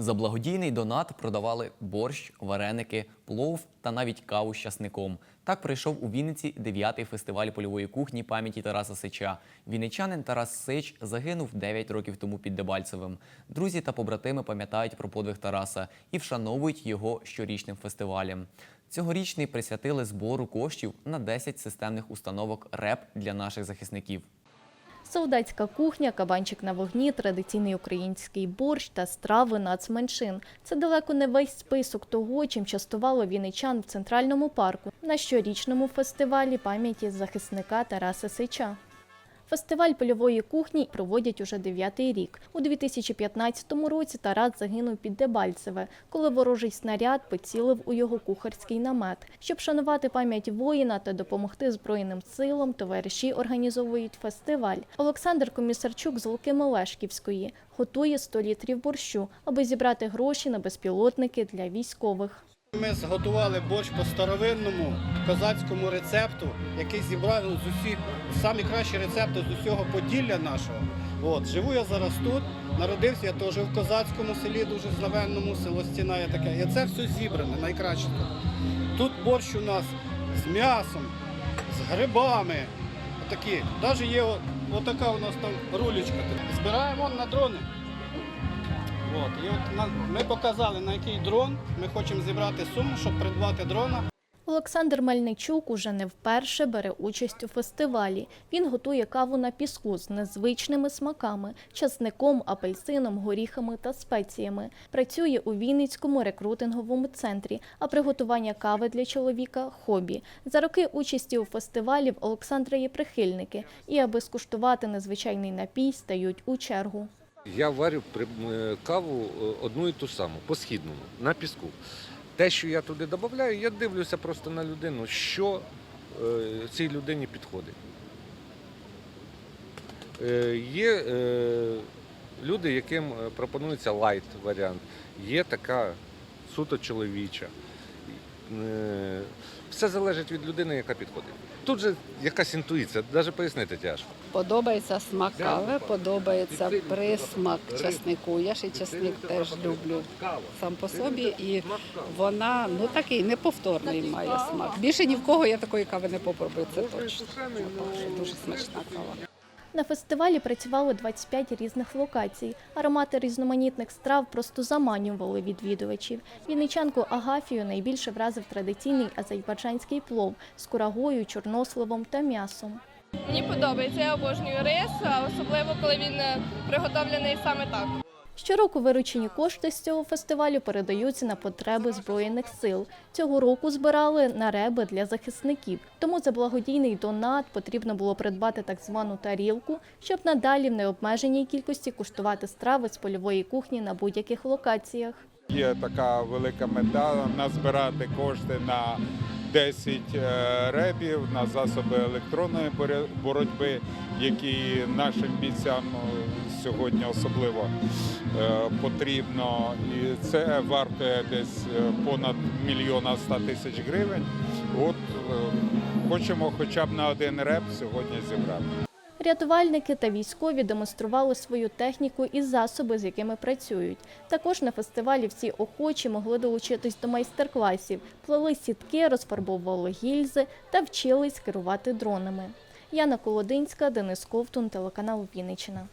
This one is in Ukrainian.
За благодійний донат продавали борщ, вареники, плов та навіть каву з часником. Так прийшов у Вінниці 9-й фестиваль польової кухні пам'яті Тараса Сича. Вінничанин Тарас Сич загинув 9 років тому під Дебальцевим. Друзі та побратими пам'ятають про подвиг Тараса і вшановують його щорічним фестивалем. Цьогорічний присвятили збору коштів на 10 системних установок РЕП для наших захисників. Солдатська кухня, кабанчик на вогні, традиційний український борщ та страви нацменшин. Це далеко не весь список того, чим частувало віничан в центральному парку на щорічному фестивалі пам'яті захисника Тараса Сича. Фестиваль польової кухні проводять уже дев'ятий рік. У 2015 році Тарас загинув під Дебальцеве, коли ворожий снаряд поцілив у його кухарський намет. Щоб шанувати пам'ять воїна та допомогти Збройним силам, товариші організовують фестиваль. Олександр Комісарчук з Луки Мелешківської готує 100 літрів борщу, аби зібрати гроші на безпілотники для військових. Ми зготували борщ по старовинному козацькому рецепту, який зібрав з усіх самі кращі рецепти з усього Поділля нашого. От, живу я зараз тут, народився я теж в козацькому селі, дуже знавенному, село Стіна є таке. І це все зібране, найкраще тут. Борщ у нас з м'ясом, з грибами. Отакі. Навіть є отака у нас там рулечка. Збираємо на дрони. Ми показали, на який дрон ми хочемо зібрати суму, щоб придбати дрона. Олександр Мельничук уже не вперше бере участь у фестивалі. Він готує каву на піску з незвичними смаками, часником, апельсином, горіхами та спеціями. Працює у Вінницькому рекрутинговому центрі, а приготування кави для чоловіка хобі. За роки участі у фестивалі в Олександра є прихильники, і аби скуштувати незвичайний напій, стають у чергу. Я варю е, каву е, одну і ту саму, по східному, на піску. Те, що я туди додаю, я дивлюся просто на людину, що е, цій людині підходить. Є люди, яким пропонується лайт варіант, є така суто чоловіча. Е, Все залежить від людини, яка підходить. Тут же якась інтуїція, навіть пояснити тяжко. Подобається смак кави, подобається присмак часнику. Я ж і часник теж люблю сам по собі, і вона ну такий неповторний має смак. Більше ні в кого я такої кави не попробую, це точно. Так Дуже смачна кава. На фестивалі працювало 25 різних локацій. Аромати різноманітних страв просто заманювали відвідувачів. Вінничанку Агафію найбільше вразив традиційний азербайджанський плов з курагою, чорносливом та м'ясом. Мені подобається, я обожнюю рис, особливо коли він е, приготовлений саме так. Щороку виручені кошти з цього фестивалю передаються на потреби Збройних сил. Цього року збирали на реби для захисників. Тому за благодійний донат потрібно було придбати так звану тарілку, щоб надалі в необмеженій кількості куштувати страви з польової кухні на будь-яких локаціях. Є така велика мета назбирати кошти на 10 репів ребів, на засоби електронної боротьби, які нашим бійцям е, сьогодні особливо е, потрібно. І це вартує десь е, понад мільйона ста тисяч гривень. От е, хочемо хоча б на один реб сьогодні зібрати. Рятувальники та військові демонстрували свою техніку і засоби, з якими працюють. Також на фестивалі всі охочі могли долучитись до майстер-класів, плели сітки, розфарбовували гільзи та вчились керувати дронами. Яна Колодинська, Денис Ковтун, телеканал Вінниччина.